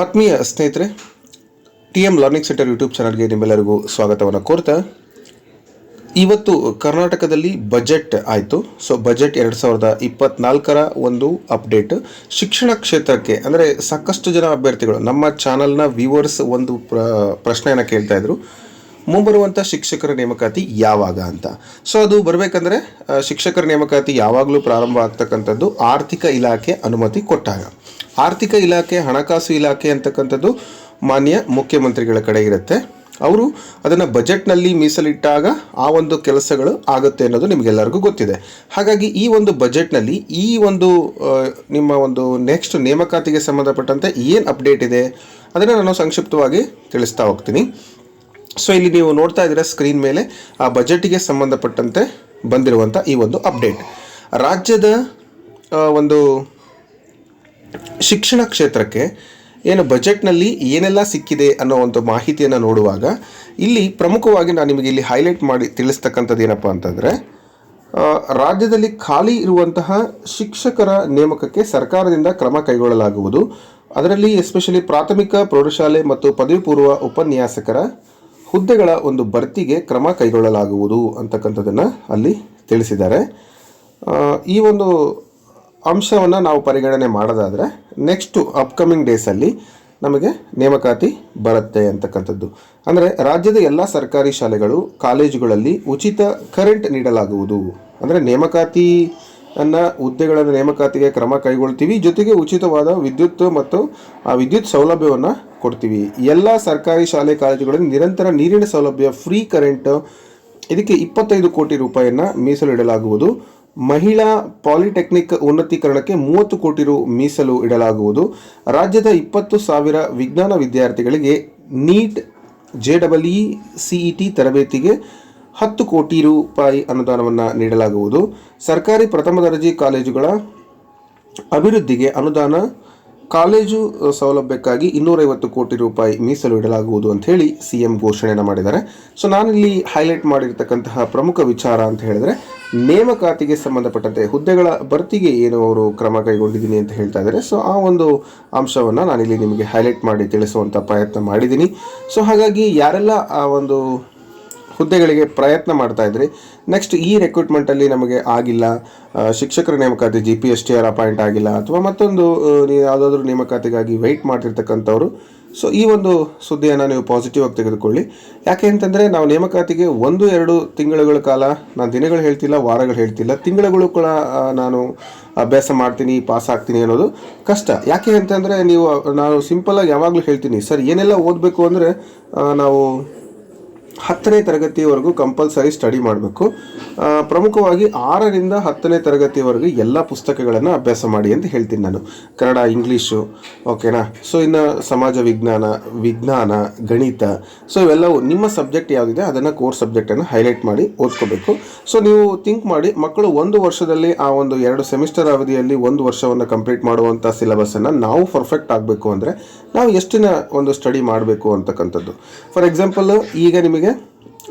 ಆತ್ಮೀಯ ಸ್ನೇಹಿತರೆ, T M learning centre YouTube ಚಾನಲ್ಗೆ ನಿಮ್ಮೆಲ್ಲರಿಗೂ ಸ್ವಾಗತವನ್ನು ಕೋರ್ತಾ, ಇವತ್ತು ಕರ್ನಾಟಕದಲ್ಲಿ ಬಜೆಟ್ ಆಯಿತು. ಸೊ ಬಜೆಟ್ ಎರಡು ಸಾವಿರದ ಇಪ್ಪತ್ನಾಲ್ಕರ ಒಂದು ಅಪ್ಡೇಟ್. ಶಿಕ್ಷಣ ಕ್ಷೇತ್ರಕ್ಕೆ ಅಂದರೆ ಸಾಕಷ್ಟು ಜನ ಅಭ್ಯರ್ಥಿಗಳು, ನಮ್ಮ ಚಾನಲ್ನ ವ್ಯೂವರ್ಸ್ ಒಂದು ಪ್ರ, ಪ್ರಶ್ನೆಯನ್ನು ಕೇಳ್ತಾ ಇದ್ರು. ಮುಂಬರುವಂಥ ಶಿಕ್ಷಕರ ನೇಮಕಾತಿ ಯಾವಾಗ ಅಂತ. ಸೊ ಅದು ಬರಬೇಕಂದ್ರೆ ಶಿಕ್ಷಕರ ನೇಮಕಾತಿ ಯಾವಾಗಲೂ ಪ್ರಾರಂಭ ಆಗ್ತಕ್ಕಂಥದ್ದು ಆರ್ಥಿಕ ಇಲಾಖೆ ಅನುಮತಿ ಕೊಟ್ಟಾಗ. ಆರ್ಥಿಕ ಇಲಾಖೆ, ಹಣಕಾಸು ಇಲಾಖೆ ಅಂತಕ್ಕಂಥದ್ದು ಮಾನ್ಯ ಮುಖ್ಯಮಂತ್ರಿಗಳ ಕಡೆ ಇರುತ್ತೆ. ಅವರು ಅದನ್ನು ಬಜೆಟ್ನಲ್ಲಿ ಮೀಸಲಿಟ್ಟಾಗ ಆ ಒಂದು ಕೆಲಸಗಳು ಆಗುತ್ತೆ ಅನ್ನೋದು ನಿಮಗೆಲ್ಲರಿಗೂ ಗೊತ್ತಿದೆ. ಹಾಗಾಗಿ ಈ ಒಂದು ಬಜೆಟ್ನಲ್ಲಿ ಈ ಒಂದು ನಿಮ್ಮ ಒಂದು ನೆಕ್ಸ್ಟ್ ನೇಮಕಾತಿಗೆ ಸಂಬಂಧಪಟ್ಟಂತೆ ಏನು ಅಪ್ಡೇಟ್ ಇದೆ ಅದನ್ನು ನಾನು ಸಂಕ್ಷಿಪ್ತವಾಗಿ ತಿಳಿಸ್ತಾ ಹೋಗ್ತೀನಿ. ಸೊ ಇಲ್ಲಿ ನೀವು ನೋಡ್ತಾ ಇದ್ದೀರಾ ಸ್ಕ್ರೀನ್ ಮೇಲೆ ಆ ಬಜೆಟಿಗೆ ಸಂಬಂಧಪಟ್ಟಂತೆ ಬಂದಿರುವಂಥ ಈ ಒಂದು ಅಪ್ಡೇಟ್ ರಾಜ್ಯದ ಒಂದು ಶಿಕ್ಷಣ ಕ್ಷೇತ್ರಕ್ಕೆ ಏನು ಬಜೆಟ್ನಲ್ಲಿ ಏನೆಲ್ಲ ಸಿಕ್ಕಿದೆ ಅನ್ನೋ ಒಂದು ಮಾಹಿತಿಯನ್ನು ನೋಡುವಾಗ ಇಲ್ಲಿ ಪ್ರಮುಖವಾಗಿ ನಾನು ನಿಮಗೆ ಇಲ್ಲಿ ಹೈಲೈಟ್ ಮಾಡಿ ತಿಳಿಸ್ತಕ್ಕಂಥದ್ದು ಏನಪ್ಪ ಅಂತಂದರೆ ರಾಜ್ಯದಲ್ಲಿ ಖಾಲಿ ಇರುವಂತಹ ಶಿಕ್ಷಕರ ನೇಮಕಕ್ಕೆ ಸರ್ಕಾರದಿಂದ ಕ್ರಮ ಕೈಗೊಳ್ಳಲಾಗುವುದು. ಅದರಲ್ಲಿ ಎಸ್ಪೆಷಲಿ ಪ್ರಾಥಮಿಕ, ಪ್ರೌಢಶಾಲೆ ಮತ್ತು ಪದವಿ ಪೂರ್ವ ಉಪನ್ಯಾಸಕರ ಹುದ್ದೆಗಳ ಒಂದು ಭರ್ತಿಗೆ ಕ್ರಮ ಕೈಗೊಳ್ಳಲಾಗುವುದು ಅಂತಕ್ಕಂಥದ್ದನ್ನು ಅಲ್ಲಿ ತಿಳಿಸಿದ್ದಾರೆ. ಈ ಒಂದು ಅಂಶವನ್ನು ನಾವು ಪರಿಗಣನೆ ಮಾಡೋದಾದರೆ ನೆಕ್ಸ್ಟು ಅಪ್ಕಮಿಂಗ್ ಡೇಸಲ್ಲಿ ನಮಗೆ ನೇಮಕಾತಿ ಬರುತ್ತೆ ಅಂತಕ್ಕಂಥದ್ದು. ಅಂದರೆ ರಾಜ್ಯದ ಎಲ್ಲ ಸರ್ಕಾರಿ ಶಾಲೆಗಳು, ಕಾಲೇಜುಗಳಲ್ಲಿ ಉಚಿತ ಕರೆಂಟ್ ನೀಡಲಾಗುವುದು. ಅಂದರೆ ನೇಮಕಾತಿ ಅನ್ನ ಹುದ್ದೆಗಳನ್ನು ನೇಮಕಾತಿಗೆ ಕ್ರಮ ಕೈಗೊಳ್ತೀವಿ. ಜೊತೆಗೆ ಉಚಿತವಾದ ವಿದ್ಯುತ್ ಮತ್ತು ಆ ವಿದ್ಯುತ್ ಸೌಲಭ್ಯವನ್ನು ಕೊಡ್ತೀವಿ. ಎಲ್ಲ ಸರ್ಕಾರಿ ಶಾಲೆ, ಕಾಲೇಜುಗಳಲ್ಲಿ ನಿರಂತರ ನೀರಿನ ಸೌಲಭ್ಯ ಫ್ರೀ ಕರೆಂಟ್ ಇದಕ್ಕೆ ಇಪ್ಪತ್ತೈದು ಕೋಟಿ ರೂಪಾಯಿಯನ್ನು ಮೀಸಲು ಇಡಲಾಗುವುದು ಮಹಿಳಾ ಪಾಲಿಟೆಕ್ನಿಕ್ ಉನ್ನತೀಕರಣಕ್ಕೆ ಮೂವತ್ತು ಕೋಟಿ ರು ಮೀಸಲು ಇಡಲಾಗುವುದು. ರಾಜ್ಯದ ಇಪ್ಪತ್ತು ಸಾವಿರ ವಿಜ್ಞಾನ ವಿದ್ಯಾರ್ಥಿಗಳಿಗೆ NEET J double E C E T ತರಬೇತಿಗೆ ಹತ್ತು ಕೋಟಿ ರೂಪಾಯಿ ಅನುದಾನವನ್ನು ನೀಡಲಾಗುವುದು. ಸರ್ಕಾರಿ ಪ್ರಥಮ ದರ್ಜೆ ಕಾಲೇಜುಗಳ ಅಭಿವೃದ್ಧಿಗೆ ಅನುದಾನ ಕಾಲೇಜು ಸೌಲಭ್ಯಕ್ಕಾಗಿ ಇನ್ನೂರೈವತ್ತು ಕೋಟಿ ರೂಪಾಯಿ ಮೀಸಲು ಇಡಲಾಗುವುದು ಅಂತ ಹೇಳಿ ಸಿ ಎಂ ಘೋಷಣೆಯನ್ನು ಮಾಡಿದ್ದಾರೆ. ಸೊ, ನಾನಿಲ್ಲಿ ಹೈಲೈಟ್ ಮಾಡಿರ್ತಕ್ಕಂತಹ ಪ್ರಮುಖ ವಿಚಾರ ಅಂತ ಹೇಳಿದ್ರೆ, ನೇಮಕಾತಿಗೆ ಸಂಬಂಧಪಟ್ಟಂತೆ ಹುದ್ದೆಗಳ ಭರ್ತಿಗೆ ಏನು ಅವರು ಕ್ರಮ ಕೈಗೊಂಡಿದ್ದೀನಿ ಅಂತ ಹೇಳ್ತಾ ಇದ್ದಾರೆ. ಸೊ, ಆ ಒಂದು ಅಂಶವನ್ನು ನಾನಿಲ್ಲಿ ನಿಮಗೆ ಹೈಲೈಟ್ ಮಾಡಿ ತಿಳಿಸುವಂಥ ಪ್ರಯತ್ನ ಮಾಡಿದ್ದೀನಿ. ಸೊ, ಹಾಗಾಗಿ ಯಾರೆಲ್ಲ ಆ ಒಂದು ಹುದ್ದೆಗಳಿಗೆ ಪ್ರಯತ್ನ ಮಾಡ್ತಾ ಇದ್ರಿ. ನೆಕ್ಸ್ಟ್ ಈ ರೆಕ್ರೂಟ್ಮೆಂಟಲ್ಲಿ ನಮಗೆ ಆಗಿಲ್ಲ. ಶಿಕ್ಷಕರ ನೇಮಕಾತಿ G P S T R appoint ಆಗಿಲ್ಲ ಅಥವಾ ಮತ್ತೊಂದು ಯಾವುದಾದ್ರೂ ನೇಮಕಾತಿಗಾಗಿ ವೆಯ್ಟ್ ಮಾಡ್ತಿರ್ತಕ್ಕಂಥವ್ರು. ಸೊ ಈ ಒಂದು ಸುದ್ದಿಯನ್ನು ನೀವು ಪಾಸಿಟಿವ್ ಆಗಿ ತೆಗೆದುಕೊಳ್ಳಿ. ಯಾಕೆ ಅಂತಂದರೆ ನಾವು ನೇಮಕಾತಿಗೆ ಒಂದು, ಎರಡು ತಿಂಗಳುಗಳ ಕಾಲ, ನಾನು ದಿನಗಳು ಹೇಳ್ತಿಲ್ಲ, ವಾರಗಳು ಹೇಳ್ತಿಲ್ಲ. ತಿಂಗಳುಗಳು ಕೂಡ ನಾನು ಅಭ್ಯಾಸ ಮಾಡ್ತೀನಿ ಪಾಸ್ ಆಗ್ತೀನಿ ಅನ್ನೋದು ಕಷ್ಟ. ಯಾಕೆ ಅಂತಂದರೆ ನೀವು ನಾನು ಸಿಂಪಲಾಗಿ ಯಾವಾಗಲೂ ಹೇಳ್ತೀನಿ, ಸರ್, ಏನೆಲ್ಲ ಓದಬೇಕು ಅಂದರೆ ನಾವು ಹತ್ತನೇ ತರಗತಿವರೆಗೂ ಕಂಪಲ್ಸರಿ ಸ್ಟಡಿ ಮಾಡಬೇಕು. ಪ್ರಮುಖವಾಗಿ ಆರರಿಂದ ಹತ್ತನೇ ತರಗತಿಯವರೆಗೂ ಎಲ್ಲ ಪುಸ್ತಕಗಳನ್ನು ಅಭ್ಯಾಸ ಮಾಡಿ ಅಂತ ಹೇಳ್ತೀನಿ ನಾನು. ಕನ್ನಡ, ಇಂಗ್ಲೀಷು, ಓಕೆನಾ? ಸೊ ಇನ್ನು ಸಮಾಜ ವಿಜ್ಞಾನ ವಿಜ್ಞಾನ, ಗಣಿತ ಸೊ ಇವೆಲ್ಲವೂ ನಿಮ್ಮ ಸಬ್ಜೆಕ್ಟ್ ಯಾವುದಿದೆ ಅದನ್ನು ಕೋರ್ಸ್ ಸಬ್ಜೆಕ್ಟನ್ನು ಹೈಲೈಟ್ ಮಾಡಿ ಓದ್ಕೋಬೇಕು. ಸೊ ನೀವು ಥಿಂಕ್ ಮಾಡಿ, ಮಕ್ಕಳು ಒಂದು ವರ್ಷದಲ್ಲಿ ಆ ಒಂದು ಎರಡು ಸೆಮಿಸ್ಟರ್ ಅವಧಿಯಲ್ಲಿ ಒಂದು ವರ್ಷವನ್ನು ಕಂಪ್ಲೀಟ್ ಮಾಡುವಂಥ ಸಿಲೆಬಸ್ಸನ್ನು ನಾವು ಪರ್ಫೆಕ್ಟ್ ಆಗಬೇಕು ಅಂದರೆ ನಾವು ಎಷ್ಟಿನ ಒಂದು ಸ್ಟಡಿ ಮಾಡಬೇಕು ಅಂತಕ್ಕಂಥದ್ದು. ಫಾರ್ ಎಕ್ಸಾಂಪಲ್ ಈಗ ನಿಮಗೆ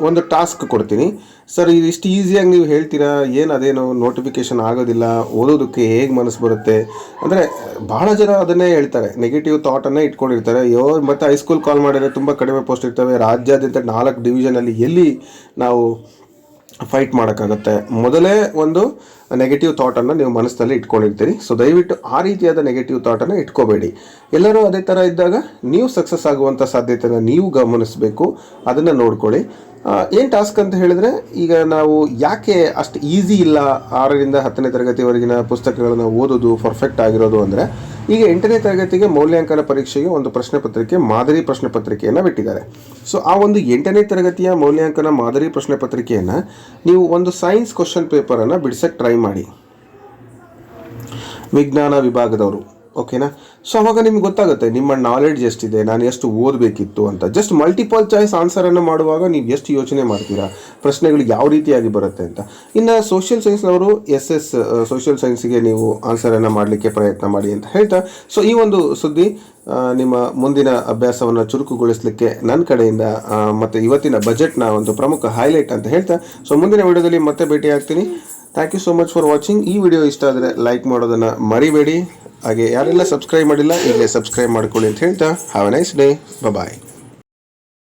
ಒಂದು ಟಾಸ್ಕ್ ಕೊಡ್ತೀನಿ. ಸರ್ ಇಷ್ಟು ಈಸಿಯಾಗಿ ನೀವು ಹೇಳ್ತೀರಾ? ಏನು ಅದೇನು ನೋಟಿಫಿಕೇಶನ್ ಆಗೋದಿಲ್ಲ, ಓದೋದಕ್ಕೆ ಹೇಗೆ ಮನಸ್ಸು ಬರುತ್ತೆ? ಅಂದರೆ ಭಾಳ ಜನ ಅದನ್ನೇ ಹೇಳ್ತಾರೆ. ನೆಗೆಟಿವ್ ಥಾಟನ್ನೇ ಇಟ್ಕೊಂಡಿರ್ತಾರೆ. ಯೋ ಮತ್ತು ಹೈಸ್ಕೂಲ್ ಕಾಲ್ ಮಾಡಿದರೆ ತುಂಬ ಕಡಿಮೆ ಪೋಸ್ಟ್ ಇರ್ತವೆ. ರಾಜ್ಯಾದ್ಯಂತ ನಾಲ್ಕು ಡಿವಿಷನಲ್ಲಿ ಎಲ್ಲಿ ನಾವು ಫೈಟ್ ಮಾಡೋಕ್ಕಾಗತ್ತೆ? ಮೊದಲೇ ಒಂದು ನೆಗೆಟಿವ್ ಥಾಟನ್ನು ನೀವು ಮನಸ್ಸಿನಲ್ಲಿ ಇಟ್ಕೊಂಡಿರ್ತೀರಿ. ಸೊ ದಯವಿಟ್ಟು ಆ ರೀತಿಯಾದ ನೆಗೆಟಿವ್ ಥಾಟನ್ನು ಇಟ್ಕೋಬೇಡಿ. ಎಲ್ಲರೂ ಅದೇ ಥರ ಇದ್ದಾಗ ನೀವು ಸಕ್ಸಸ್ ಆಗುವಂಥ ಸಾಧ್ಯತೆಯನ್ನು ನೀವು ಗಮನಿಸಬೇಕು. ಅದನ್ನು ನೋಡ್ಕೊಳ್ಳಿ. ಏನು ಟಾಸ್ಕ್ ಅಂತ ಹೇಳಿದ್ರೆ, ಈಗ ನಾವು ಯಾಕೆ ಅಷ್ಟು ಈಸಿ ಇಲ್ಲ ಆರರಿಂದ ಹತ್ತನೇ ತರಗತಿವರೆಗಿನ ಪುಸ್ತಕಗಳನ್ನು ಓದೋದು ಪರ್ಫೆಕ್ಟ್ ಆಗಿರೋದು ಅಂದರೆ, ಈಗ ಎಂಟನೇ ತರಗತಿಗೆ ಮೌಲ್ಯಾಂಕನ ಪರೀಕ್ಷೆಗೆ ಒಂದು ಪ್ರಶ್ನೆ ಪತ್ರಿಕೆ, ಮಾದರಿ ಪ್ರಶ್ನೆ ಪತ್ರಿಕೆಯನ್ನು ಬಿಟ್ಟಿದ್ದಾರೆ. ಸೊ ಆ ಒಂದು ಎಂಟನೇ ತರಗತಿಯ ಮೌಲ್ಯಾಂಕನ ಮಾದರಿ ಪ್ರಶ್ನೆ ಪತ್ರಿಕೆಯನ್ನು ನೀವು ಒಂದು ಸೈನ್ಸ್ ಕ್ವಶನ್ ಪೇಪರನ್ನು ಬಿಡಿಸೋಕ್ಕೆ ಟ್ರೈ ಮಾಡಿ. ವಿಜ್ಞಾನ ವಿಭಾಗದವರು ಓಕೆನಾ ಸೊ ಅವಾಗ ನಿಮ್ಗೆ ಗೊತ್ತಾಗುತ್ತೆ, ನಿಮ್ಮ ನಾಲೆಡ್ಜ್ ಎಷ್ಟಿದೆ, ನಾನು ಎಷ್ಟು ಓದಬೇಕಿತ್ತು ಅಂತ. ಜಸ್ಟ್ ಮಲ್ಟಿಪಲ್ ಚಾಯ್ಸ್ ಆನ್ಸರನ್ನು ಮಾಡುವಾಗ ನೀವು ಎಷ್ಟು ಯೋಚನೆ ಮಾಡ್ತೀರಾ, ಪ್ರಶ್ನೆಗಳು ಯಾವ ರೀತಿಯಾಗಿ ಬರುತ್ತೆ ಅಂತ. ಇನ್ನು ಸೋಷಿಯಲ್ ಸೈನ್ಸ್ನವರು ಎಸ್ ಎಸ್ ಸೋಷಿಯಲ್ ಸೈನ್ಸಿಗೆ ನೀವು ಆನ್ಸರನ್ನು ಮಾಡಲಿಕ್ಕೆ ಪ್ರಯತ್ನ ಮಾಡಿ ಅಂತ ಹೇಳ್ತಾ ಸೊ ಈ ಒಂದು ಸುದ್ದಿ ನಿಮ್ಮ ಮುಂದಿನ ಅಭ್ಯಾಸವನ್ನು ಚುರುಕುಗೊಳಿಸಲಿಕ್ಕೆ ನನ್ನ ಕಡೆಯಿಂದ ಮತ್ತು ಇವತ್ತಿನ ಬಜೆಟ್ನ ಒಂದು ಪ್ರಮುಖ ಹೈಲೈಟ್ ಅಂತ ಹೇಳ್ತಾ ಸೊ ಮುಂದಿನ ವಿಡಿಯೋದಲ್ಲಿ ಮತ್ತೆ ಭೇಟಿ ಆಗ್ತೀನಿ thank you so much for watching ಈ ವಿಡಿಯೋ ಇಷ್ಟ ಆದರೆ ಲೈಕ್ ಮಾಡೋದನ್ನು ಮರಿಬೇಡಿ. ಹಾಗೆ ಯಾರೆಲ್ಲ ಸಬ್ಸ್ಕ್ರೈಬ್ ಮಾಡಿಲ್ಲ, ಈಗಲೇ ಸಬ್ಸ್ಕ್ರೈಬ್ ಮಾಡ್ಕೊಳ್ಳಿ ಅಂತ ಹೇಳ್ತಾ have a nice day bye